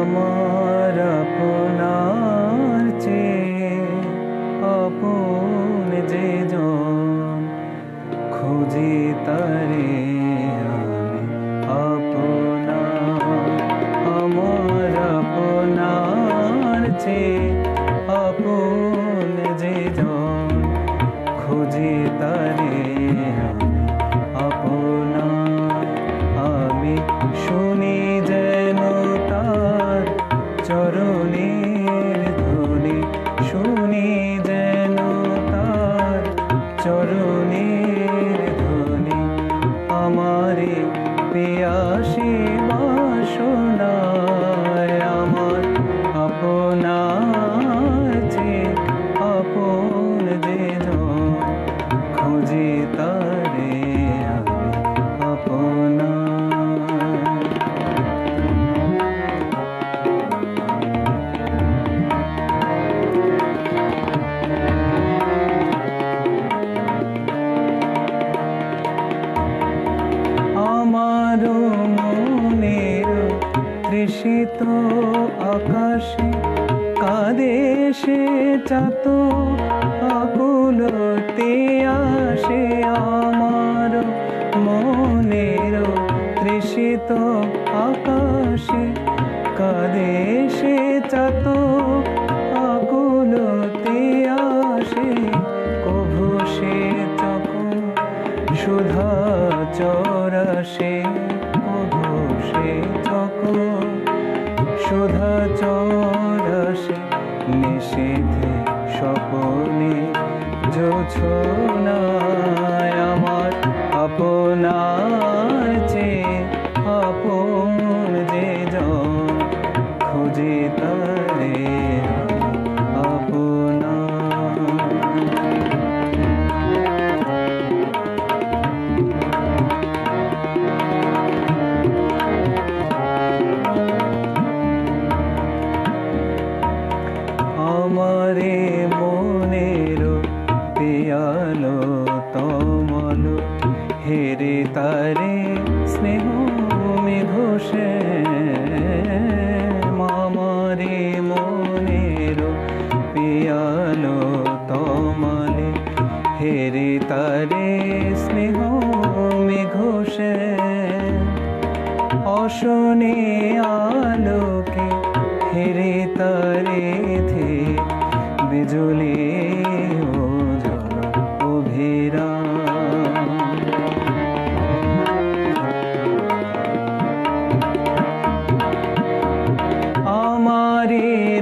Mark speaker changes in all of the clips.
Speaker 1: আমার আপনার চেয়ে আপন যে খুঁজি তারে আমি আপনার আমার আপনার চেয়ে আমারে পিয়াসী তৃষিত আকাশে কাঁদে সে চাত আকুলতে আসে আমার মনের তৃষিত আকাশে কাঁদে সে চাত আকুলতে আসে। কভু সে চকু, সুধা চরাসে কভু সে চকু। সুধা চরাসে নিষেধে স্বপনে জোছনায় আমারে মনের পিয়ালো তমল। হেরে তারে স্নেহ মেঘোষে, মামারে মনের পিয়ালো তমলে। হেরে তারে স্নেহ মেঘোষে, অশনে আলোকে হেরে তারে থে বিজুলি, ও জল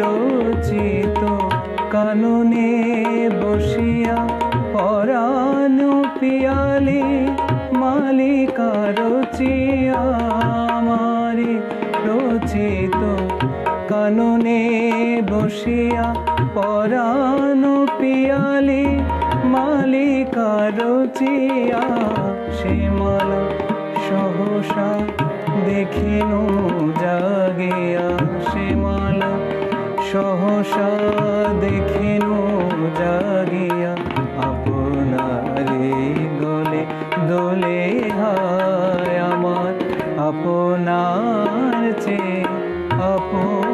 Speaker 1: রচিত কাননে বসিয়া পরাণু পিয়ালে, মালিকা রচিয়া আমারে রচিত কাননে বসিয়া পরাণু পিয়ালে মালিকা রচিয়া শ্যামল সহসা দেখিনু জাগিয়া শ্যামল সহসা দেখিনু জাগিয়া, আপনারে গলে দোলে হায় আমার, আপনার চেয়ে আপন